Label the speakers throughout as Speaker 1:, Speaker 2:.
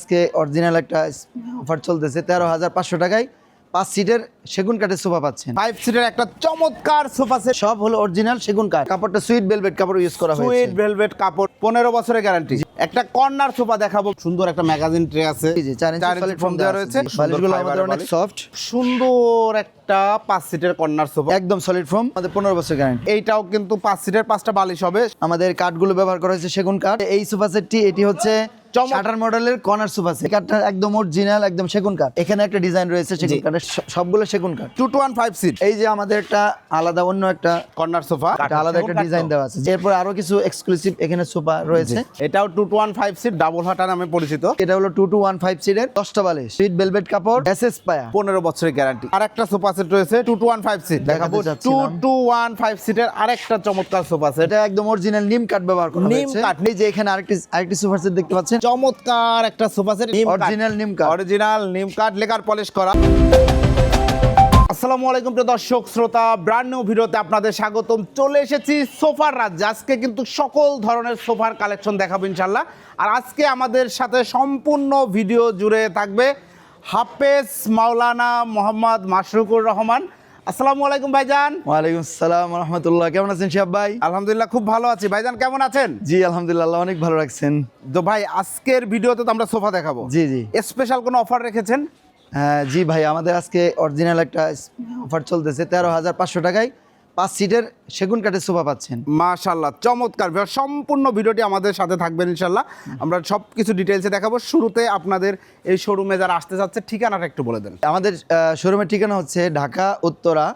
Speaker 1: আজকে অরিজিনাল একটা অফার চলতেছে তেরো হাজার পাঁচশো টাকায়। পাঁচ সিটের সেগুন কাঠের সোফা পাচ্ছেন।
Speaker 2: ফাইভ সিটের একটা চমৎকার সোফা সেট
Speaker 1: সব হলো অরিজিনাল সেগুন কাঠ। কাপড়টা সুইট ভেলভেট কাপড় ইউজ করা
Speaker 2: সুইট ভেলভেট কাপড় পনেরো বছরের গ্যারান্টি একটা কর্নার সোফা দেখাবো। সুন্দর একটা ম্যাগাজিন ট্রে আছে।
Speaker 1: চার ইঞ্চি
Speaker 2: দেওয়া রয়েছে।
Speaker 1: বালিশগুলো আমাদের অনেক সফট
Speaker 2: সুন্দর একটা পাঁচ সিটের কর্নার সোফা
Speaker 1: একদম সলিড ফর্ম আমাদের পনেরো বছর গ্যারান্টি
Speaker 2: এইটাও কিন্তু পাঁচ সিটের পাঁচটা বালিশ হবে।
Speaker 1: আমাদের কাঠগুলো ব্যবহার করা হয়েছে সেগুন কাঠ এই সোফা সেটটি এটি হচ্ছে শাটার মডেলের কর্নার সোফা সেট কাঠটা একদম অরিজিনাল একদম সেগুন কাঠ এখানে একটা ডিজাইন রয়েছে সেগুন। কাঠের সবগুলো সেগুন কাঠ
Speaker 2: two two one five seat
Speaker 1: এই যে আমাদের একটা আলাদা অন্য একটা
Speaker 2: কর্নার সোফা।
Speaker 1: একটা আলাদা একটা ডিজাইন দেওয়া আছে। এরপর আরও কিছু এক্সক্লুসিভ এখানে সোফা রয়েছে।
Speaker 2: এটাও two two one five seat double হাটা নামে পরিচিত।
Speaker 1: এটা হলো টু টু ওয়ান ফাইভ সিটের দশটা বালিশ। সুইট ভেলভেট কাপড় এসএস পায়া।
Speaker 2: পনেরো বছরের গ্যারান্টি আর একটা সোফা সেট রয়েছে two two one five seat দেখাবো টু টু ওয়ান ফাইভ সিটের আরেকটা চমৎকার সোফা সেট
Speaker 1: এটা একদম অরিজিনাল নিম কাঠ ব্যবহার করা
Speaker 2: নিম কাঠ।
Speaker 1: যে এখানে আরেকটি আরেকটি সোফা সেট দেখতে পাচ্ছেন।
Speaker 2: চমৎকার একটা সোফা সেট
Speaker 1: Original নিম কাঠ।
Speaker 2: অরিজিনাল নিম কাঠ লেকার পলিশ করা। আসসালামু আলাইকুম প্রিয় দর্শক শ্রোতা ব্র্যান্ড নিউ ভিডিওতে আপনাদের স্বাগতম। চলে এসেছি সোফার রাজ্যে। আজকে কিন্তু সকল ধরনের সোফার কালেকশন দেখাবো ইনশাল্লাহ আর আজকে আমাদের সাথে সম্পূর্ণ ভিডিও জুড়ে থাকবে হাফেজ মাওলানা মোহাম্মদ মাশরুকুর রহমান। আসসালামু আলাইকুম ভাইজান।
Speaker 1: ওয়ালাইকুম আসসালাম রহমতুল্লাহ কেমন আছেন শিহাব ভাই?
Speaker 2: আলহামদুলিল্লাহ খুব ভালো আছি। ভাইজান কেমন আছেন?
Speaker 1: জি আলহামদুলিল্লাহ অনেক ভালো রাখছেন।
Speaker 2: তো ভাই আজকের ভিডিওতে তো আমরা সোফা দেখাবো।
Speaker 1: জি জি।
Speaker 2: স্পেশাল কোনো অফার রেখেছেন?
Speaker 1: হ্যাঁ জি ভাই আমাদের আজকে অরিজিনাল একটা অফার চলতেছে তেরো হাজার পাঁচশো টাকায়। পাঁচ সিটের সেগুন কাঠের সোফা পাচ্ছেন।
Speaker 2: মাশাল্লাহ চমৎকার সম্পূর্ণ ভিডিওটি আমাদের সাথে থাকবেন ইনশাল্লাহ আমরা সব কিছু ডিটেলসে দেখাবো। শুরুতে আপনাদের এই শোরুমে যারা আসতে চাচ্ছে ঠিকানাটা একটু বলে দেন।
Speaker 1: আমাদের শোরুমের ঠিকানা হচ্ছে ঢাকা উত্তরা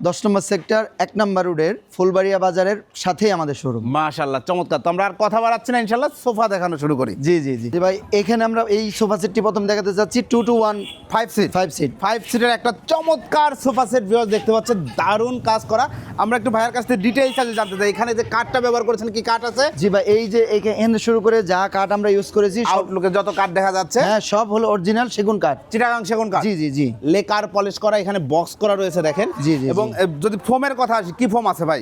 Speaker 1: দশ নম্বর সেক্টর এক নম্বর রোডের ফুলবাড়িয়া বাজারের সাথেই আমাদের শোরুম
Speaker 2: মাশাল্লাহ চমৎকার। তো আমরা আর কথা বাড়াচ্ছি না ইনশাল্লাহ সোফা দেখানো শুরু করি।
Speaker 1: জি জি জি। ভাই এখানে আমরা এই সোফা সেটটি প্রথম দেখাতে যাচ্ছি two two one
Speaker 2: five seat
Speaker 1: five seat
Speaker 2: five সিটের একটা চমৎকার সোফা সেট ভিউয়ার দেখতে পাচ্ছেন দারুণ কাজ করা। আমরা একটু ভাইয়ের কাছ থেকে ডিটেলস আছে জানতে চাই এখানে যে কাঠটা ব্যবহার করেছেন কি কাঠ আছে?
Speaker 1: জি ভাই এই যে এখানে শুরু করে যা কাঠ আমরা ইউজ করেছি
Speaker 2: আউটলুকে যত কাঠ দেখা যাচ্ছে।
Speaker 1: হ্যাঁ সব হলো অরিজিনাল সেগুন কাঠ।
Speaker 2: চিটাগাং সেগুন কাঠ।
Speaker 1: জি জি জি।
Speaker 2: লেকার পলিশ করা এখানে বক্স করা রয়েছে দেখেন।
Speaker 1: জি, জি,
Speaker 2: এবং
Speaker 1: জি।
Speaker 2: এ, যদি ফোমের কথা আসে কি ফোম আছে ভাই?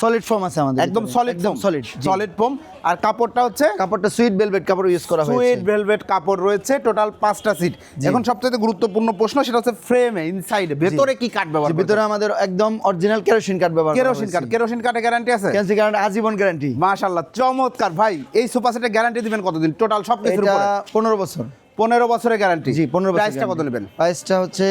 Speaker 1: সলিড ফর্ম আছে আমাদের
Speaker 2: একদম সলিড
Speaker 1: একদম সলিড
Speaker 2: সলিড ফোম আর কাপড়টা হচ্ছে?
Speaker 1: কাপড়টা সুইট ভেলভেট কাপড় ইউজ করা হয়েছে।
Speaker 2: সুইট ভেলভেট কাপড় রয়েছে টোটাল পাঁচটা সিট এখন সবচেয়ে গুরুত্বপূর্ণ প্রশ্ন সেটা হচ্ছে ফ্রেমে ইনসাইডে ভেতরে কি কাঠ ব্যবহার
Speaker 1: ভিতরে আমাদের একদম অরিজিনাল কেরোসিন কাঠ ব্যবহার
Speaker 2: কেরোসিন কাঠ কেরোসিন কাঠে গ্যারান্টি আছে?
Speaker 1: ক্যান্সি কাঠ আজীবন গ্যারান্টি
Speaker 2: মাশাআল্লাহ চমৎকার। ভাই এই সোফা সেটের গ্যারান্টি দিবেন কতদিন? টোটাল সব কিছুর উপরে।
Speaker 1: পনেরো বছর।
Speaker 2: পনেরো বছরের গ্যারান্টি
Speaker 1: জি পনেরো বছর
Speaker 2: প্রাইসটা কত নেবেন?
Speaker 1: প্রাইসটা হচ্ছে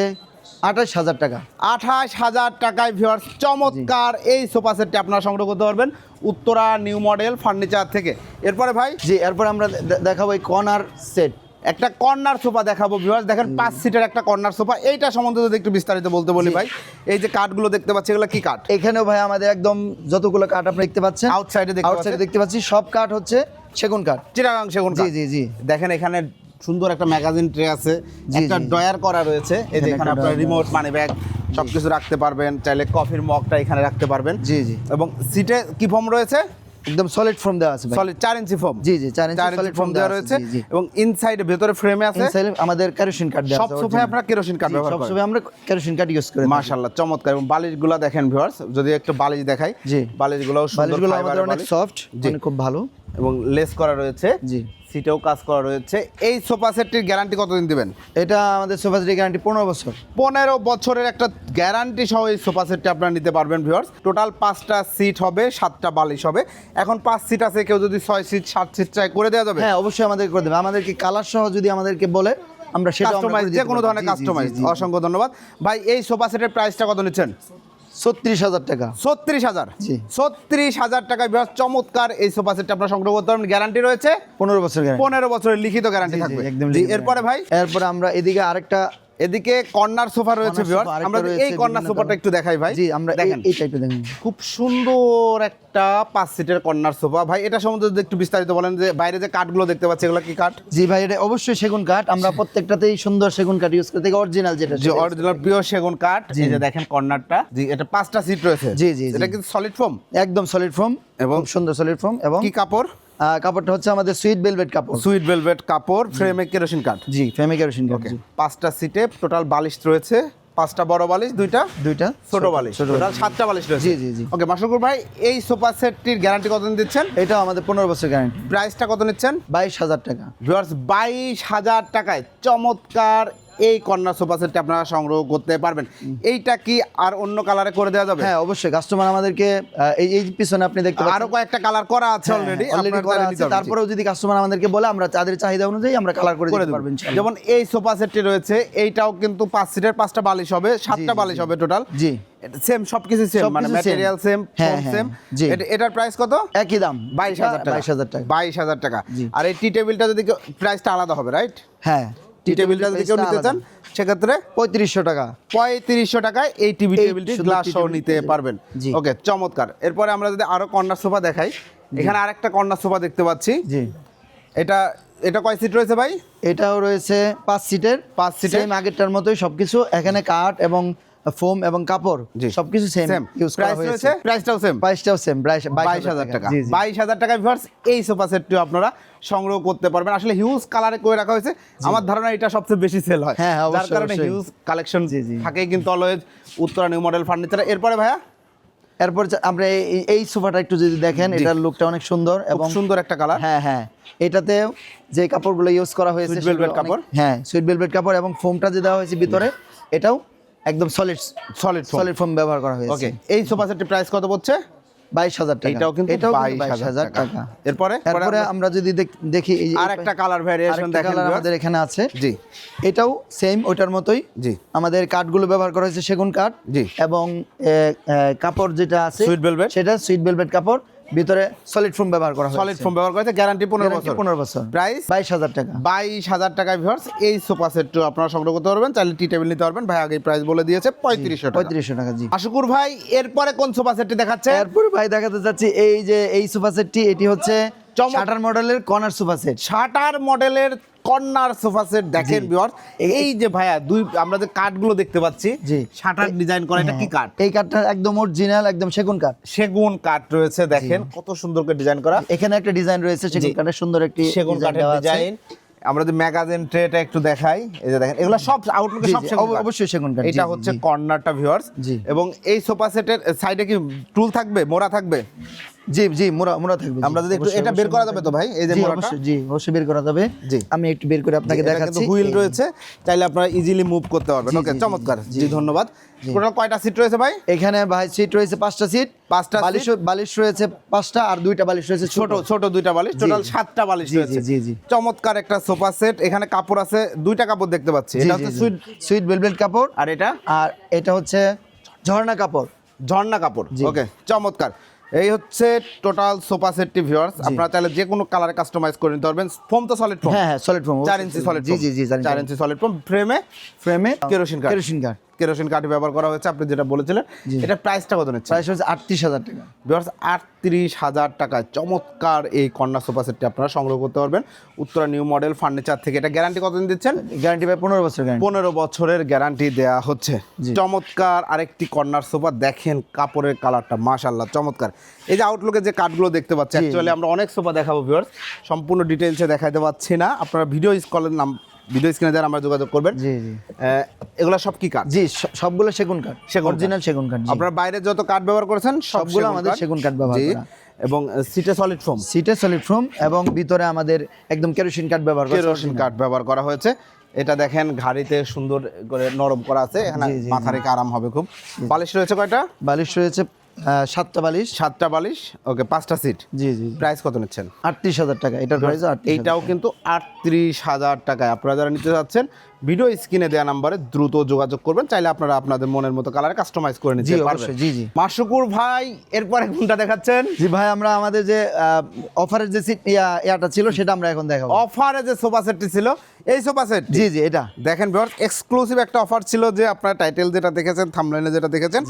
Speaker 1: আঠাশ হাজার টাকা।
Speaker 2: আঠাশ হাজার টাকায় ভিউয়ার্স চমৎকার এই সোফা সেটটি আপনারা সংগ্রহ করতে পারবেন উত্তরা নিউ মডেল ফার্নিচার থেকে। এরপরে ভাই?
Speaker 1: জি এরপর আমরা দেখাবো এই কর্নার সেট
Speaker 2: একটা কর্নার সোফা দেখাবো ভিউয়ার্স দেখেন পাঁচ সিটের একটা কর্নার সোফা এইটা সম্বন্ধে যদি একটু বিস্তারিত বলতে বলি ভাই এই যে কাঠগুলো দেখতে পাচ্ছি এগুলো কি কাঠ?
Speaker 1: এখানেও ভাই আমাদের একদম যতগুলো কাঠ আপনি দেখতে পাচ্ছেন আউটসাইডে
Speaker 2: পাচ্ছেন।
Speaker 1: দেখতে পাচ্ছি সব কাঠ হচ্ছে সেগুন কাঠ।
Speaker 2: চিরাগাং সেগুন
Speaker 1: জি জি জি।
Speaker 2: দেখেন এখানে সুন্দর একটা ম্যাগাজিন ট্রে আছে। একটা। ডয়ার করা রয়েছে। এই যে
Speaker 1: এখানে
Speaker 2: আপনার রিমোট মানি ব্যাগ সবকিছু রাখতে পারবেন চাইলে কফির মগটা এখানে রাখতে পারবেন।
Speaker 1: জি, জি।
Speaker 2: এবং সিটে কি ফর্ম রয়েছে?
Speaker 1: একদম সলিড ফর্ম দেওয়া আছে
Speaker 2: সলিড চার ইঞ্চি ফর্ম
Speaker 1: জি, জি, চার ইঞ্চি solid
Speaker 2: ফর্ম দেওয়া রয়েছে। এবং ইনসাইডে ভেতরে ফ্রেমে আছে।
Speaker 1: Inside আমাদের কেরোসিন কাঠ দেওয়া আছে original।
Speaker 2: আপনার কেরোসিন
Speaker 1: জি,
Speaker 2: ব্যবহার
Speaker 1: সব
Speaker 2: করেন।
Speaker 1: সময় আমরা কেরোসিন কাঠ ইউজ করি
Speaker 2: মাশাআল্লাহ চমৎকার। এবং বালিশগুলো দেখেন ভিউয়ার্স যদি একটু বালিশ দেখাই।
Speaker 1: জি।
Speaker 2: বালিশগুলোও সুন্দর
Speaker 1: বালিশগুলো আমাদের অনেক সফট
Speaker 2: জি।
Speaker 1: মানে খুব ভালো।
Speaker 2: এবং লেস করা রয়েছে।
Speaker 1: জি।
Speaker 2: সিটেও কাজ করা রয়েছে। এই সোফা সেটটির গ্যারান্টি কতদিন দিবেন?
Speaker 1: এটা আমাদের সোফা সেটের গ্যারান্টি পনেরো বছর।
Speaker 2: পনেরো বছরের একটা গ্যারান্টি সহ এই সোফা সেটটি আপনারা নিতে পারবেন ভিউয়ার্স টোটাল পাঁচটা সিট হবে সাতটা বালিশ হবে। এখন পাঁচ সিট আছে কেউ যদি ছয় সিট সাত সিট চাই করে দেওয়া যাবে?
Speaker 1: হ্যাঁ অবশ্যই আমাদের করে দেবে। আমাদেরকে কালার সহ যদি আমাদেরকে বলে আমরা সেটা
Speaker 2: কাস্টমাইজ যে কোনো ধরনের কাস্টমাইজ অসংখ্য ধন্যবাদ। ভাই এই সোফা সেটের প্রাইসটা কত নিচ্ছেন?
Speaker 1: ছত্রিশ হাজার টাকা।
Speaker 2: ছত্রিশ হাজার।
Speaker 1: জি।
Speaker 2: ছত্রিশ হাজার টাকায় বিরাট চমৎকার এই সোফা সেটটা আপনার সংগ্রহ করতে পারবেন। গ্যারান্টি রয়েছে।
Speaker 1: পনেরো বছর
Speaker 2: পনেরো বছরের লিখিত গ্যারান্টি থাকবে।
Speaker 1: একদম
Speaker 2: এরপরে ভাই?
Speaker 1: এরপরে আমরা এদিকে আরেকটা
Speaker 2: এদিকে কর্নার সোফা রয়েছে আমরা এই কর্নার সোফাটা একটু দেখাই ভাই।
Speaker 1: জি আমরা
Speaker 2: দেখেন।
Speaker 1: এই টাইপের দেখেন।
Speaker 2: খুব সুন্দর একটা পাঁচ সিটের কর্নার সোফা। ভাই এটা সম্বন্ধে যদি একটু বিস্তারিত বলেন যে বাইরে যে কাঠগুলো দেখতে পাচ্ছি এগুলো কি কাঠ?
Speaker 1: জি ভাই এটা অবশ্যই সেগুন কাঠ। আমরা প্রত্যেকটাতেই সুন্দর সেগুন কাঠ ইউজ করি। থেকে অরিজিনাল যেটা
Speaker 2: যে অরিজিনাল পিওর সেগুন কাঠ।
Speaker 1: জি।
Speaker 2: এই যে দেখেন কর্নারটা। জি। এটা পাঁচটা সিট রয়েছে।
Speaker 1: জি, জি, জি।
Speaker 2: এটা কিন্তু সলিড ফোম
Speaker 1: একদম সলিড ফর্ম
Speaker 2: এবং-
Speaker 1: সুন্দর সলিড ফর্ম এবং
Speaker 2: কি কাপড়?
Speaker 1: কাপড়টা হচ্ছে আমাদের সুইট ভেলভেট কাপড়।
Speaker 2: সুইট ভেলভেট কাপড় ফ্রেমে কেরোসিন কাঠ
Speaker 1: জি ফেমি কেরোসিন কাঠ
Speaker 2: ওকে পাঁচটা সিটে টোটাল বালিশ রয়েছে। পাঁচটা বড় বালিশ দুইটা?
Speaker 1: দুইটা
Speaker 2: ছোট বালিশ। টোটাল সাতটা বালিশ রয়েছে।
Speaker 1: জি, জি, জি।
Speaker 2: ওকে মাসুকুর ভাই এই সোফা সেটটির গ্যারান্টি কত দিন দিচ্ছেন?
Speaker 1: এটাও আমাদের পনেরো বছর গ্যারান্টি
Speaker 2: প্রাইসটা কত নিচ্ছেন?
Speaker 1: বাইশ হাজার টাকা।
Speaker 2: ভিউয়ার্স বাইশ হাজার টাকায় চমৎকার এই কর্নার সোফা সেটটি আপনারা সংগ্রহ করতে পারবেন। এইটা কি আর অন্য কালারে করে দেওয়া যাবে?
Speaker 1: হ্যাঁ অবশ্যই। কাস্টমার আমাদেরকে এই এই পিছনে আপনি দেখতে পাচ্ছেন।
Speaker 2: আরও কয়েকটা কালার করা আছে অলরেডি
Speaker 1: অলরেডি করা আছে। তারপরেও যদি কাস্টমার আমাদেরকে বলে আমরা তাদের চাহিদা অনুযায়ী আমরা কালার করে দিতে পারবেন
Speaker 2: যেমন এই সোফা সেটটি রয়েছে এইটাও কিন্তু পাঁচ সিটের পাঁচটা বালিশ হবে সাতটা বালিশ হবে টোটাল
Speaker 1: জি।
Speaker 2: সেম সবকিছু সেম মানে ম্যাটেরিয়াল সেম
Speaker 1: হ্যাঁ, হ্যাঁ,
Speaker 2: সেম এটার প্রাইস কত?
Speaker 1: একই দাম।
Speaker 2: বাইশ হাজার টাকা।
Speaker 1: বাইশ হাজার টাকা।
Speaker 2: বাইশ হাজার টাকা। আর এই টি টেবিলটা যদি প্রাইসটা আলাদা হবে রাইট
Speaker 1: হ্যাঁ।
Speaker 2: টি টেবিলটা যদি কেউ নিতে চান সেক্ষেত্রে
Speaker 1: পঁয়ত্রিশশো টাকা।
Speaker 2: পঁয়ত্রিশশো টাকায় এই টিভি টেবিলটি গ্লাস সহ নিতে পারবেন। ওকে চমৎকার। এরপরে আমরা যদি আরও কর্নার সোফা দেখাই এখানে আরেকটা কর্নার সোফা দেখতে পাচ্ছি।
Speaker 1: জি।
Speaker 2: এটা এটা কয় সিট রয়েছে ভাই?
Speaker 1: এটাও রয়েছে পাঁচ সিটের
Speaker 2: পাঁচ সিটের?
Speaker 1: আগেরটার মতোই সবকিছু। এখানে কাঠ এবং ফোম এবং কাপড়। সবকিছু সেম ইউজ করা হয়েছে।
Speaker 2: প্রাইসটাও সেম
Speaker 1: প্রাইসটাও সেম বাইশ
Speaker 2: বাইশ হাজার টাকা।
Speaker 1: জি, জি।
Speaker 2: বাইশ হাজার টাকা ভিউয়ার্স এই সোফা সেটটিও আপনারা সংগ্রহ করতে পারবেন। আসলে হিউজ কালারে করে রাখা হয়েছে। আমার ধারণা এটা সবচেয়ে বেশি সেল হয়।
Speaker 1: হ্যাঁ,
Speaker 2: যার কারণে হিউজ কালেকশন
Speaker 1: জি।
Speaker 2: কিন্তু always Uttara new model furniture এরপরে ভাইয়া?
Speaker 1: এরপর আমরা এই- সোফাটা একটু যদি দেখেন এটার লুকটা অনেক সুন্দর
Speaker 2: এবং সুন্দর একটা কালার
Speaker 1: হ্যাঁ হ্যাঁ। এটাতে যে কাপড়গুলো ইউজ করা হয়েছে
Speaker 2: Sweet velvet কাপড়?
Speaker 1: হ্যাঁ সুইট ভেলভেট কাপড় এবং ফোমটা যে দেওয়া হয়েছে ভিতরে এটাও একদম সলিড
Speaker 2: সলিড
Speaker 1: সলিড ফোম ব্যবহার করা হয়েছে।
Speaker 2: ওকে এই সোফা সেটটির প্রাইস কত পড়ছে?
Speaker 1: বাইশ হাজার টাকা।
Speaker 2: এটাও কিন্তু
Speaker 1: এটাও
Speaker 2: বাইশ
Speaker 1: হাজার টাকা।
Speaker 2: এরপরে?
Speaker 1: তারপরে আমরা যদি দেখি এই
Speaker 2: আর একটা কালার ভ্যারিয়েশন দেখেন
Speaker 1: আমাদের এখানে আছে।
Speaker 2: জি।
Speaker 1: এটাও সেম ওটার মতোই।
Speaker 2: জি।
Speaker 1: আমাদের কাঠগুলো ব্যবহার করা হয়েছে সেগুন কাঠ
Speaker 2: জি।
Speaker 1: এবং কাপড় যেটা আছে
Speaker 2: সুইট velvet?
Speaker 1: সেটা সুইট ভেলভেট কাপড়। ভিতরে সলিড ফোম ব্যবহার করা হয়েছে।
Speaker 2: সলিড ফোম ব্যবহার করেছে গ্যারান্টি পনেরো বছর।
Speaker 1: পনেরো বছর।
Speaker 2: প্রাইস
Speaker 1: বাইশ হাজার টাকা।
Speaker 2: বাইশ হাজার টাকা ভিউয়ার্স এই সোফা সেটটা আপনারা সংগ্রহ করতে পারবেন চাইলে টি টেবিল নিতে পারবেন। ভাই আগে প্রাইস বলে দিয়েছে পঁয়ত্রিশশো টাকা।
Speaker 1: পঁয়ত্রিশশো টাকা জি।
Speaker 2: আশুকুর ভাই এরপরে কোন সোফা সেটটি দেখাচ্ছে?
Speaker 1: এরপরে ভাই দেখাতে চাচ্ছি এই যে এই সোফা সেটটি এটি হচ্ছে শাটার মডেলের কর্নার সোফা সেট
Speaker 2: শাটার মডেলের কর্নার সোফা সেট দেখেন ভিউয়ার্স এই যে ভাইয়া দুই আমরা যে কাঠগুলো দেখতে পাচ্ছি
Speaker 1: জি।
Speaker 2: শাটার ডিজাইন করা এটা কি কাঠ?
Speaker 1: এই কাঠটা একদম অরিজিনাল একদম সেগুন কাঠ।
Speaker 2: সেগুন কাঠ রয়েছে দেখেন কত সুন্দর করে ডিজাইন করা।
Speaker 1: এখানে একটা ডিজাইন রয়েছে সেগুন। কাঠের সুন্দর একটি
Speaker 2: সেগুন কাঠের ডিজাইন আমরা যে ম্যাগাজিন ট্রেটা একটু দেখাই এই যে দেখেন এগুলো সব আউটলুকে সব
Speaker 1: অবশ্যই সেগুন কাঠ,
Speaker 2: এটা হচ্ছে। কর্নারটা ভিউয়ার্স। এবং এই সোফা সেটের সাইডে কি টুল থাকবে? মোড়া থাকবে?
Speaker 1: জি জি মোড়া মোড়া থাকবে
Speaker 2: আমরা যদি একটু এটা বের করা যাবে তো ভাই? এই যে
Speaker 1: জি,
Speaker 2: মোড়াটা
Speaker 1: অবশ্যই জি অবশ্যই বের করা যাবে।
Speaker 2: জি।
Speaker 1: আমি একটু বের করে আপনাকে দেখাচ্ছি।
Speaker 2: হুইল রয়েছে। চাইলে আপনারা ইজিলি মুভ করতে পারবেন। ওকে চমৎকার।
Speaker 1: জি।
Speaker 2: ধন্যবাদ। টোটাল কয়টা সিট রয়েছে ভাই?
Speaker 1: এখানে ভাই সিট রয়েছে পাঁচটা সিট
Speaker 2: পাঁচটা
Speaker 1: বালিশ বালিশ রয়েছে পাঁচটা আর দুইটা বালিশ রয়েছে
Speaker 2: ছোট। ছোট দুইটা বালিশ। টোটাল সাতটা বালিশ রয়েছে।
Speaker 1: জি, জি।
Speaker 2: চমৎকার একটা সোফা সেট। এখানে কাপড় আছে দুইটা কাপড় দেখতে পাচ্ছি। এটা হচ্ছে সুইট
Speaker 1: সুইট ভেলভেট কাপড়।
Speaker 2: আর এটা?
Speaker 1: আর এটা হচ্ছে ঝর্ণা কাপড়।
Speaker 2: ঝর্ণা কাপড়। ওকে চমৎকার। এই হচ্ছে টোটাল সোফা সেটটি ভিউয়ার্স আপনারা চাইলে যে কোনো কালারে কাস্টমাইজ করে নিতে পারবেন। ফোম তো সলিড ফোম
Speaker 1: হ্যাঁ হ্যাঁ সলিড ফোম
Speaker 2: 4 ইঞ্চি সলিড
Speaker 1: জি জি জি জানি,
Speaker 2: চার ইঞ্চি সলিড ফোম ফ্রেমে
Speaker 1: ফ্রেমে
Speaker 2: কেরোসিন কার
Speaker 1: কেরোসিন কাঠ
Speaker 2: কেরোসিন কাঠ ব্যবহার করা হয়েছে আপনি যেটা বলেছিলেন এটা প্রাইসটা কত নিচ্ছে
Speaker 1: প্রাইস হচ্ছে আটত্রিশ হাজার টাকা।
Speaker 2: আটত্রিশ হাজার টাকায় চমৎকার এই কন্যা সোফা সেটটি আপনারা সংগ্রহ করতে পারবেন। উত্তরা নিউ মডেল ফার্নিচার থেকে। এটা গ্যারান্টি কতদিন দিচ্ছেন?
Speaker 1: গ্যারান্টি পাই পনেরো বছর
Speaker 2: পনেরো বছরের গ্যারান্টি দেয়া হচ্ছে। চমৎকার আরেকটি কর্নার সোফা। দেখেন কাপড়ের কালারটা মাশাল্লাহ চমৎকার। এই যে আউটলুকে যে কাঠগুলো দেখতে পাচ্ছি অ্যাকচুয়ালি আমরা অনেক সোফা দেখাবো ভিউয়ার্স সম্পূর্ণ ডিটেলসে দেখাইতে পাচ্ছি না। আপনারা ভিডিও স্কলের নাম ভিডিও স্ক্রিনে যারা আমরা যোগাযোগ করবেন।
Speaker 1: জি জি।
Speaker 2: এগুলো সব কি কাঠ?
Speaker 1: জি সবগুলো সেগুন কাঠ।
Speaker 2: সেগুন
Speaker 1: অরিজিনাল সেগুন কাঠ জি।
Speaker 2: আপনারা বাইরে যত কাঠ ব্যবহার করেছেন
Speaker 1: সবগুলো আমাদের সেগুন কাঠ। ব্যবহার করা।
Speaker 2: এবং সিটে সলিড ফোম
Speaker 1: সিটে সলিড ফোম এবং ভিতরে আমাদের একদম কেরোসিন কাঠ ব্যবহার করা
Speaker 2: কেরোসিন কাঠ ব্যবহার করা হয়েছে। এটা দেখেন ঘাড়িতে সুন্দর করে নরম করা আছে। এখানে মাথা রেখে আরাম হবে খুব। বালিশ রয়েছে কয়টা?
Speaker 1: বালিশ রয়েছে সাতটা বালিশ।
Speaker 2: সাতটা বালিশ ওকে পাঁচটা সিট
Speaker 1: জি জি
Speaker 2: প্রাইস কত নিচ্ছেন?
Speaker 1: আটত্রিশ হাজার টাকা। এটার প্রাইস
Speaker 2: এইটাও কিন্তু আটত্রিশ হাজার টাকায়। আপনারা যারা নিতে যাচ্ছেন ভিডিও স্ক্রিনে দেওয়া নাম্বারে দ্রুত যোগাযোগ করবেন। চাইলে আপনারা আপনাদের মনের মতো কালারে কাস্টমাইজ করে নিতে পারবেন।
Speaker 1: জি জি।
Speaker 2: মাসুকুর ভাই এরপরে কোনটা দেখাচ্ছেন?
Speaker 1: জি ভাই আমরা আমাদের যে অফারের যে সিট ইয়াটা ছিল সেটা আমরা এখন দেখাবো।
Speaker 2: অফারে যে সোফা সেটটি ছিল এই সোফা সেট?
Speaker 1: জি জি এটা।
Speaker 2: দেখেন ভিউয়ার্স এক্সক্লুসিভ একটা অফার ছিল যে আপনার টাইটেল যেটা দেখেছেন থামলাইনে যেটা দেখেছেন।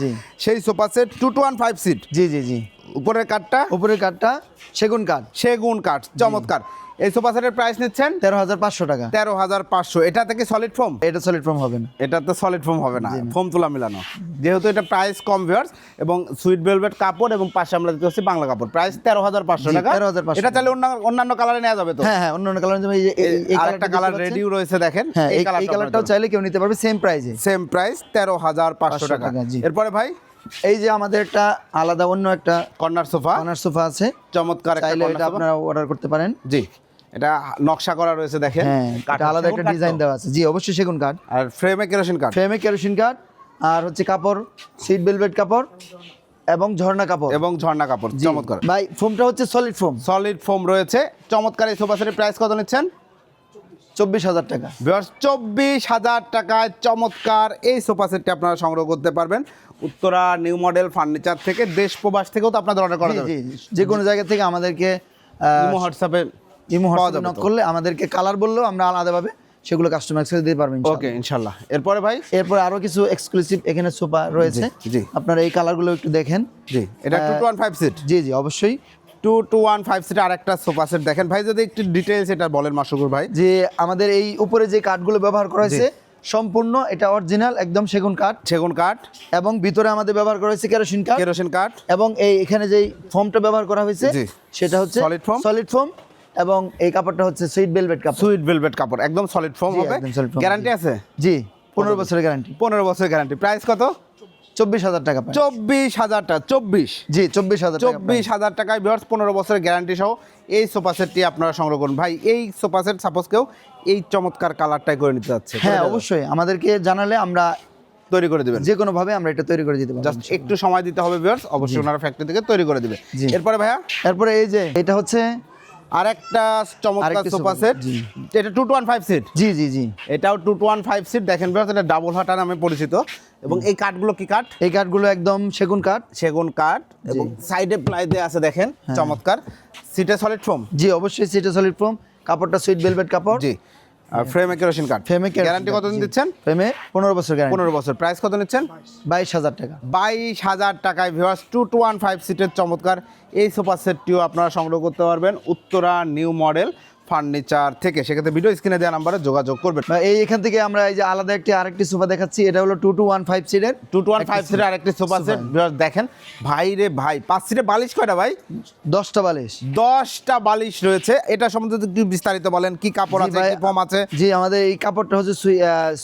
Speaker 2: সেই sofa set two two one five seat
Speaker 1: জি জি জি।
Speaker 2: উপরের কাঠটা
Speaker 1: উপরের কাঠটা সেগুন কাঠ
Speaker 2: সেগুন কাঠ চমৎকার। এই সোফা সেটের প্রাইস নিচ্ছেন?
Speaker 1: তেরো হাজার পাঁচশো টাকা।
Speaker 2: তেরো হাজার পাঁচশো। এটা থেকে সলিড ফোম
Speaker 1: এটা সলিড ফর্ম হবে না।
Speaker 2: সলিড ফোম হবে না। ফোম তুলা মিলানো। যেহেতু এটা প্রাইস কম ভিউয়ার্স এবং সুইট ভেলভেট কাপড় এবং পাশে আমরা দিতে হচ্ছি বাংলা কাপড়। প্রাইস তেরো হাজার পাঁচশো টাকা।
Speaker 1: 13,500
Speaker 2: এটা তাহলে অন্যান্য কালারে নেওয়া যাবে তো?
Speaker 1: হ্যাঁ হ্যাঁ অন্য অন্য কালার
Speaker 2: রেডিও রয়েছে দেখেন।
Speaker 1: হ্যাঁ এই কালারটাও চাইলে কেউ নিতে পারবে সেম প্রাইসে
Speaker 2: সেম প্রাইস তেরো হাজার পাঁচশো টাকা। এরপরে ভাই?
Speaker 1: এই যে আমাদের একটা আলাদা অন্য একটা
Speaker 2: কর্নার সোফা
Speaker 1: কর্নার সোফা আছে।
Speaker 2: চমৎকার একটা
Speaker 1: আপনারা অর্ডার করতে পারেন।
Speaker 2: জি। এটা নকশা করা রয়েছে দেখেন।
Speaker 1: হ্যাঁ
Speaker 2: কাঠের
Speaker 1: আলাদা একটা ডিজাইন দেওয়া আছে। জি অবশ্যই সেগুন কাঠ।
Speaker 2: আর ফ্রেমে কেরোসিন কাঠ।
Speaker 1: ফ্রেমে কেরোসিন কাঠ আর হচ্ছে কাপড় সিট বেলভেট কাপড় এবং ঝর্ণা কাপড়।
Speaker 2: এবং ঝর্ণা কাপড়। চমৎকার।
Speaker 1: ভাই ফোমটা হচ্ছে সলিড ফোম
Speaker 2: সলিড ফোম রয়েছে। চমৎকার এই সোফা সেটের প্রাইস কত নিচ্ছেন?
Speaker 1: চব্বিশ হাজার টাকা।
Speaker 2: চব্বিশ হাজার টাকায় চমৎকার এই সোফা সেটটি আপনারা সংগ্রহ করতে পারবেন। উত্তরা নিউ মডেল ফার্নিচার থেকে দেশ প্রবাস থেকেও তো আপনাদের অর্ডার করা যাবে।
Speaker 1: যে কোনো জায়গা থেকে আমাদেরকে
Speaker 2: হোয়াটসঅ্যাপে
Speaker 1: ইমো হোয়াটসঅ্যাপে নক করলে আমাদেরকে কালার বললেও আমরা আলাদাভাবে সেগুলো কাস্টমাইজ করে দিতে পারবেন
Speaker 2: ওকে ইনশাল্লাহ এরপরে ভাই?
Speaker 1: এরপর আরও কিছু এক্সক্লুসিভ এখানে সোফা রয়েছে।
Speaker 2: জি।
Speaker 1: আপনারা এই কালারগুলো একটু দেখেন।
Speaker 2: জি এটা two two one five seat
Speaker 1: জি জি অবশ্যই।
Speaker 2: Two two one five seat আর একটা সোফা সেট দেখেন। ভাই যদি একটু ডিটেলস এটা বলেন মাসুকুর ভাই।
Speaker 1: যে আমাদের এই উপরে যে কাঠগুলো ব্যবহার করা হয়েছে সম্পূর্ণ এটা অরিজিনাল একদম সেগুন কাঠ
Speaker 2: সেগুন কাঠ
Speaker 1: এবং ভিতরে আমাদের ব্যবহার করা হয়েছে কেরোসিন কাঠ
Speaker 2: কেরোসিন কাঠ
Speaker 1: এবং এই এখানে যে ফর্মটা ব্যবহার করা হয়েছে সেটা হচ্ছে
Speaker 2: Solid foam?
Speaker 1: সলিড ফোম এবং এই কাপড়টা হচ্ছে সুইট ভেলভেট কাপড়।
Speaker 2: সুইট ভেলভেট কাপড় একদম সলিড ফোম হবে। গ্যারান্টি আছে?
Speaker 1: জি পনেরো বছরের গ্যারান্টি
Speaker 2: পনেরো বছর গ্যারান্টি প্রাইস কত?
Speaker 1: চব্বিশ হাজার টাকা।
Speaker 2: চব্বিশ হাজার টাকা চব্বিশ।
Speaker 1: জি চব্বিশ হাজার টাকা
Speaker 2: চব্বিশ হাজার টাকায় বিয়ার্স পনেরো বছরের গ্যারান্টি সহ এই সোফা সেটটি আপনারা সংগ্রহ করুন। ভাই এই সোফা সেট সাপোজ কেউ এই চমৎকার কালারটাই করে নিতে যাচ্ছে।
Speaker 1: হ্যাঁ অবশ্যই। আমাদেরকে জানালে আমরা
Speaker 2: তৈরি করে দিবেন।
Speaker 1: যে কোনো ভাবে আমরা এটা তৈরি করে দিতে পারব
Speaker 2: জাস্ট একটু সময় দিতে হবে বিয়ার্স অবশ্যই ওনারা ফ্যাক্টরি থেকে তৈরি করে দিবে। এরপরে ভাইয়া?
Speaker 1: তারপরে এই যে এটা হচ্ছে
Speaker 2: আর একটা চমৎকার সোফা সেট এটা two two one five seat
Speaker 1: জি জি জি।
Speaker 2: এটাও two two one five seat দেখেন এটা ডাবল হাটা নামে পরিচিত। এবং এই কাঠগুলো কি কাঠ?
Speaker 1: এই কাঠগুলো একদম সেগুন কাঠ।
Speaker 2: সেগুন কাঠ এবং সাইডে প্লাই দিয়ে আছে দেখেন
Speaker 1: হ্যাঁ।
Speaker 2: চমৎকার। সিটে সলিড ফোম
Speaker 1: জি অবশ্যই সিটে সলিড ফোম কাপড়টা সুইট ভেলভেট কাপড়।
Speaker 2: জি। ফ্রেমে কেরোসিন কার্ড
Speaker 1: ফ্রেমে
Speaker 2: গ্যারান্টি কতদিন দিচ্ছেন?
Speaker 1: ফ্রেমে পনেরো বছর গ্যারান্টি
Speaker 2: পনেরো বছর। প্রাইস কত নিচ্ছেন?
Speaker 1: বাইশ হাজার টাকা।
Speaker 2: বাইশ হাজার টাকায় viewers two two one five সিটের চমৎকার। এই সোফা সেটটিও আপনারা সংগ্রহ করতে পারবেন। উত্তরা নিউ মডেল ফার্নিচার থেকে সেক্ষেত্রে ভিডিও স্ক্রিনে দেওয়া নাম্বারে যোগাযোগ করবেন।
Speaker 1: এই এখান থেকে আমরা এই যে আলাদা একটি আরেকটি সোফা দেখাচ্ছি এটা হলো টু টু ওয়ান ফাইভ সিটের
Speaker 2: টু টু ওয়ান ফাইভ সিটের আরেকটি সোফা সেট দেখেন ভাই রে ভাই পাঁচ সিটে বালিশ কয়টা ভাই?
Speaker 1: দশটা বালিশ।
Speaker 2: দশটা বালিশ রয়েছে। এটা সম্বন্ধে একটু বিস্তারিত বলেন কি কাপড় আছে কি ফর্ম আছে?
Speaker 1: জি আমাদের এই কাপড়টা হচ্ছে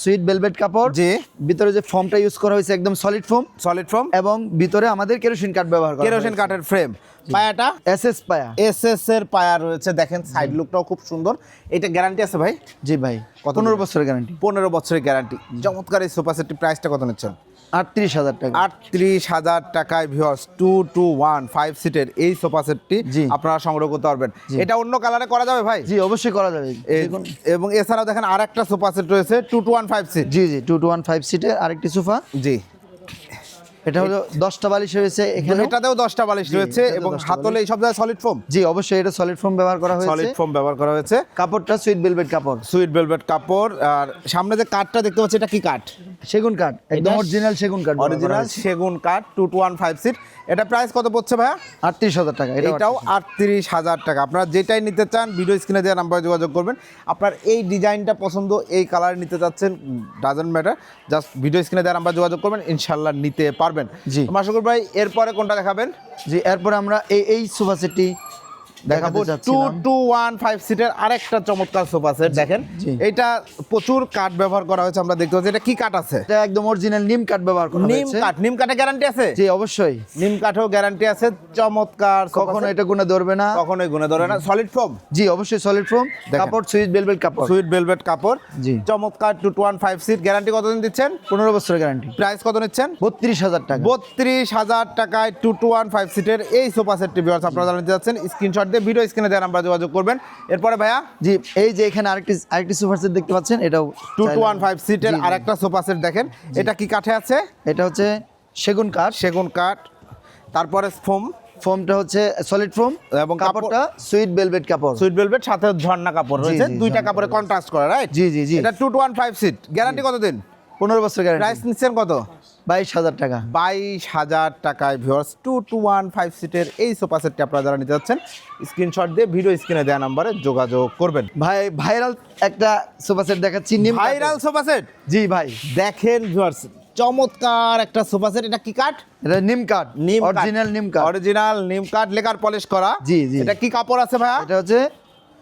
Speaker 1: সুইট ভেলভেট কাপড়।
Speaker 2: জি।
Speaker 1: ভিতরে যে ফর্মটা ইউজ করা হয়েছে একদম সলিড ফর্ম
Speaker 2: সলিড ফর্ম
Speaker 1: এবং ভিতরে আমাদের কেরোসিন কাঠ ব্যবহার করা
Speaker 2: কেরোসিন কাঠের ফ্রেম পায়াটা?
Speaker 1: এস এস পায়া।
Speaker 2: এস এস এর পায়া রয়েছে। দেখেন সাইড লুকটাও খুব সুন্দর। এটা গ্যারান্টি আছে ভাই?
Speaker 1: জি ভাই
Speaker 2: কত
Speaker 1: পনেরো বছরের গ্যারান্টি
Speaker 2: পনেরো বছরের গ্যারান্টি চমৎকার এই সোফা সেটটির প্রাইসটা কত নিচ্ছেন?
Speaker 1: আটত্রিশ হাজার টাকা।
Speaker 2: আটত্রিশ হাজার টাকায় viewers two two one five সিটের এই সোফা সেটটি
Speaker 1: জি।
Speaker 2: আপনারা সংগ্রহ করতে পারবেন। এটা অন্য কালারে করা যাবে ভাই?
Speaker 1: জি অবশ্যই করা যাবে।
Speaker 2: এবং এছাড়াও দেখেন আর একটা সোফা সেট রয়েছে two two one five seat
Speaker 1: জি জি টু টু ওয়ান ফাইভ সিটের আরেকটি সোফা
Speaker 2: জি।
Speaker 1: এটা হলো দশটা বালিশ হয়েছে এখানে
Speaker 2: এটাতেও দশটা বালিশ রয়েছে এবং
Speaker 1: 10টা
Speaker 2: হাতলে এই সব জায়গায় সলিড ফোম
Speaker 1: জি অবশ্যই এটা সলিড ফোম ব্যবহার করা হয়েছে।
Speaker 2: সলিড ফোম ব্যবহার করা হয়েছে।
Speaker 1: কাপড়টা সুইট ভেলভেট কাপড়।
Speaker 2: সুইট ভেলভেট কাপড় আর সামনে যে কাঠটা দেখতে পাচ্ছি এটা কি কাঠ?
Speaker 1: সেগুন কাঠ একদম অরিজিনাল সেগুন কাঠ
Speaker 2: অরিজিনাল সেগুন কাঠ two two one five seat এটা প্রাইস কত পড়ছে ভাইয়া?
Speaker 1: আটত্রিশ হাজার টাকা
Speaker 2: এটাও আটত্রিশ হাজার। টাকা। আপনারা যেটাই নিতে চান ভিডিও স্ক্রিনে দেওয়া নাম্বারে যোগাযোগ করবেন। আপনার এই ডিজাইনটা পছন্দ এই কালার নিতে চাচ্ছেন ডাজেন্ট ম্যাটার জাস্ট ভিডিও স্ক্রিনে দেওয়া নাম্বারে যোগাযোগ করবেন ইনশাল্লাহ নিতে পারবেন।
Speaker 1: জি।
Speaker 2: মাসুকুর ভাই এরপরে কোনটা দেখাবেন?
Speaker 1: জি এরপরে আমরা এই এই সোফা সেটটি
Speaker 2: দেখাবো টু টু ওয়ান ফাইভ সিটের আরেকটা চমৎকার সোফা সেট দেখেন। এটা প্রচুর কাঠ ব্যবহার করা হয়েছে আমরা দেখতে পাচ্ছি। এটা কি কাঠ আছে?
Speaker 1: এটা একদম অরিজিনাল নিম কাঠ ব্যবহার করা
Speaker 2: নিম কাঠ নিম কাঠে গ্যারান্টি আছে?
Speaker 1: জি অবশ্যই।
Speaker 2: নিম কাঠেও গ্যারান্টি আছে চমৎকার
Speaker 1: কখনো এটা গুণে ধরবে না।
Speaker 2: কখনোই গুনে ধরে না। সলিড ফোম
Speaker 1: জি অবশ্যই সলিড ফোম। কাপড় সুইট ভেলভেট কাপড়।
Speaker 2: সুইট ভেলভেট কাপড়।
Speaker 1: জি।
Speaker 2: চমৎকার two two one five seat guarantee কতদিন দিচ্ছেন?
Speaker 1: পনেরো বছরের গ্যারান্টি
Speaker 2: প্রাইস কত নিচ্ছেন?
Speaker 1: বত্রিশ হাজার টাকা।
Speaker 2: বত্রিশ হাজার টাকায় টু টু ওয়ান ফাইভ সিটের এই সোফা সেটটি বিয়ার্স আপনারা জানাতে যাচ্ছেন স্ক্রিনশট দিয়ে ভিডিও স্ক্রিনে দেওয়া নাম্বার যোগাযোগ করবেন। এরপরে ভাইয়া
Speaker 1: জি এই যে এখানে আরেকটি আরেকটি সোফা সেট দেখতে পাচ্ছেন এটাও
Speaker 2: টু টু ওয়ান ফাইভ সিটের। আরেকটা সোফা সেট দেখেন। এটা কি কাঠে আছে?
Speaker 1: এটা হচ্ছে সেগুন কাঠ।
Speaker 2: সেগুন কাঠ। তারপরে ফোম
Speaker 1: ফোমটা হচ্ছে সলিড ফোম
Speaker 2: এবং
Speaker 1: কাপড়টা সুইট ভেলভেট কাপড়।
Speaker 2: সুইট ভেলভেট সাথে ঝর্ণা কাপড় রয়েছে। দুইটা কাপড়ে কন্ট্রাস্ট করা রাইট
Speaker 1: জি, জি, জি।
Speaker 2: এটা two two one five seat guarantee কতদিন?
Speaker 1: পনেরো বছর গ্যারান্টি
Speaker 2: প্রাইস নিচ্ছেন কত?
Speaker 1: বাইশ হাজার টাকা।
Speaker 2: বাইশ হাজার টাকায় viewers two two one five সিটের এই সোফা সেটটি আপনারা যারা নিতে যাচ্ছেন স্ক্রিনশট দিয়ে ভিডিও স্ক্রিনে দেওয়া নাম্বারে যোগাযোগ করবেন।
Speaker 1: ভাই ভাইরাল একটা সোফা সেট দেখাচ্ছি নিম
Speaker 2: ভাইরাল সোফা সেট
Speaker 1: জি ভাই।
Speaker 2: দেখেন ভিউয়ার্স চমৎকার একটা সোফা সেট এটা কি কাঠ?
Speaker 1: এটা নিম কাঠ
Speaker 2: নিম
Speaker 1: অরিজিনাল নিম কাঠ।
Speaker 2: অরিজিনাল নিম কাঠ লেকার পলিশ করা।
Speaker 1: জি, জি।
Speaker 2: এটা কি কাপড় আছে ভাইয়া?
Speaker 1: এটা হচ্ছে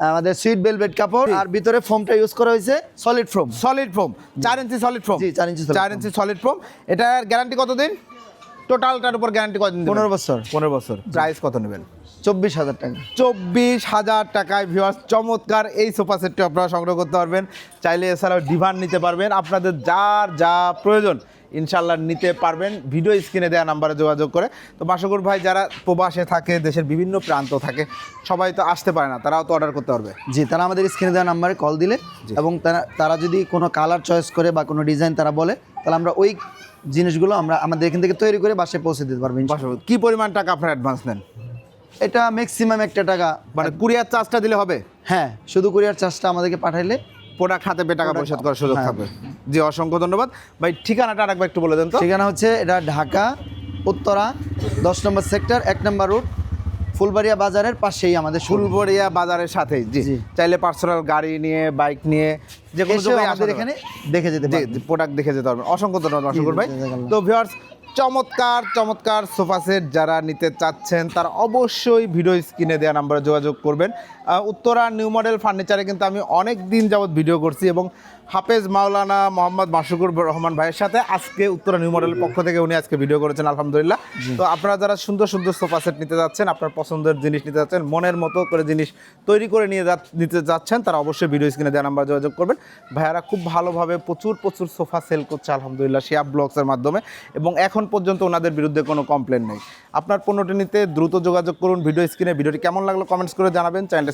Speaker 1: আমাদের সুইট ভেলভেট কাপড় আর ভিতরে ফোমটা ইউজ করা হয়েছে সলিড ফোম
Speaker 2: সলিড ফোম চার ইঞ্চি সলিড ফোম
Speaker 1: জি, চার ইঞ্চি
Speaker 2: চার ইঞ্চি সলিড ফোম এটার গ্যারান্টি কতদিন? টোটালটার উপর গ্যারান্টি কতদিন?
Speaker 1: পনেরো বছর।
Speaker 2: পনেরো বছর। প্রাইস কত নেবেন?
Speaker 1: চব্বিশ হাজার টাকা।
Speaker 2: চব্বিশ হাজার টাকায় ভিউয়ার্স চমৎকার এই সোফা সেটটি আপনারা সংগ্রহ করতে পারবেন। চাইলে এছাড়াও ডিভান নিতে পারবেন। আপনাদের যার যা প্রয়োজন ইনশাল্লাহ নিতে পারবেন। ভিডিও স্ক্রিনে দেওয়া নাম্বারে যোগাযোগ করে। তো বাসকুর ভাই যারা প্রবাসে থাকে দেশের বিভিন্ন প্রান্ত থাকে সবাই তো আসতে পারে না তারাও তো অর্ডার করতে পারবে।
Speaker 1: জি তারা আমাদের স্ক্রিনে দেওয়া নাম্বারে কল দিলে এবং তারা তারা যদি কোনো কালার চয়েস করে বা কোনো ডিজাইন তারা বলে তাহলে আমরা ওই জিনিসগুলো আমরা আমাদের এখান থেকে তৈরি করে বাসায় পৌঁছে দিতে পারব।
Speaker 2: বাসা পরিমাণ টাকা আপনার অ্যাডভান্স নেন?
Speaker 1: এটা ম্যাক্সিমাম একটা টাকা।
Speaker 2: মানে কুরিয়ার চার্জটা দিলে হবে?
Speaker 1: হ্যাঁ শুধু কুরিয়ার চার্জটা আমাদেরকে পাঠাইলে
Speaker 2: প্রোডাক্ট হাতে পেয়ে টাকা পরিশোধ করার সুযোগ
Speaker 1: হ্যাঁ।
Speaker 2: থাকবে। জি অসংখ্য ধন্যবাদ। ভাই ঠিকানাটা আরেকবার একটু বলে দেন তো।
Speaker 1: ঠিকানা হচ্ছে এটা ঢাকা উত্তরা দশ নম্বর সেক্টর এক নম্বর রুট ফুলবাড়িয়া বাজারের পাশেই আমাদের
Speaker 2: ফুলবড়িয়া বাজারের সাথেই জি। চাইলে পার্সোনাল গাড়ি নিয়ে বাইক নিয়ে যে কোনো
Speaker 1: আমাদের এখানে দেখে যেতে
Speaker 2: প্রোডাক্ট দেখে যেতে পারবেন। অসংখ্য ধন্যবাদ অসংখ্য ভাই। তো ভিউয়ার্স চমৎকার চমৎকার সোফা সেট যারা নিতে চাচ্ছেন তারা অবশ্যই ভিডিও স্ক্রিনে দেওয়া নাম্বারে যোগাযোগ করবেন। উত্তরা নিউ মডেল ফার্নিচারে কিন্তু আমি অনেক দিন যাবত ভিডিও করছি এবং হাফেজ মাওলানা মোহাম্মদ মাসুকুর রহমান ভাইয়ের সাথে আজকে উত্তরা নিউ মডেলের পক্ষ থেকে উনি আজকে ভিডিও করেছেন আলহামদুলিল্লাহ। তো আপনারা যারা সুন্দর সুন্দর সোফা সেট নিতে যাচ্ছেন আপনার পছন্দের জিনিস নিতে যাচ্ছেন মনের মতো করে জিনিস তৈরি করে নিয়ে যা- নিতে যাচ্ছেন তারা অবশ্যই ভিডিও স্ক্রিনে দেওয়া নাম্বার যোগাযোগ করবেন। ভাইয়ারা খুব ভালোভাবে প্রচুর প্রচুর সোফা সেল করছে আলহামদুলিল্লাহ শিয়াব ব্লগসের মাধ্যমে। এবং এখন পর্যন্ত ওনাদের বিরুদ্ধে কোনো কমপ্লেন নেই। আপনার পণ্যটি নিতে দ্রুত যোগাযোগ করুন ভিডিও স্ক্রিনে ভিডিওটি কেমন লাগল কমেন্টস করে জানাবেন। চ্যানেলটি